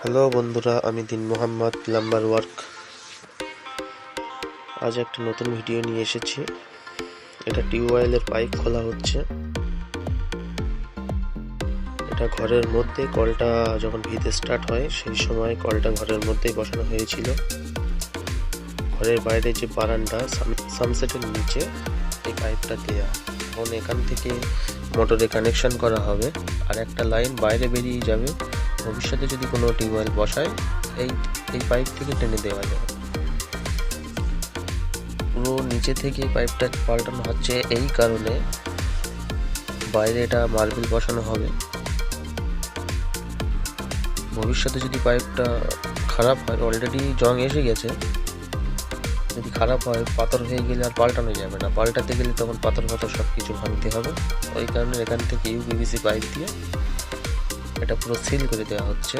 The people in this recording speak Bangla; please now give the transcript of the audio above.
হ্যালো বন্ধুরা, আমি দিন মোহাম্মদ, প্লাম্বার ওয়ার্ক। আজ একটা নতুন ভিডিও নিয়ে এসেছি। এটা টিউবওয়েলের পাইপ খোলা হচ্ছে। এটা ঘরের মধ্যে, কলটা যখন ভিতে স্টার্ট হয়, সেই সময় কলটা ঘরের মধ্যেই বসানো হয়েছিল। ঘরের বাইরে যে বারান্দা সানসেটের নিচে, এই পাইপটা দেয়া। এখন এখান থেকে মোটরে কানেকশন করা হবে। আর একটা লাইন বাইরে বেরিয়ে যাবে। ভবিষ্যতে যদি কোনো টিউবওয়েল বসায়, এই এই পাইপ থেকে টেনে দেওয়া যাবে পুরো নিচে থেকে পাইপটা পাল্টানো হচ্ছে এই কারণে বাইরে এটা মার্বেল বসানো হবে। ভবিষ্যতে যদি পাইপটা খারাপ হয় অলরেডি জং এসে গেছে, যদি খারাপ হয়, পাথর হয়ে গেলে আর পাল্টানো যাবে না। পাল্টাতে গেলে তখন পাথর পাথর সব কিছু ভাঙতে হবে। ওই কারণে এখান থেকে ইউপিভিসি পাইপ দিয়ে এটা পুরো সিল করে দেওয়া হচ্ছে।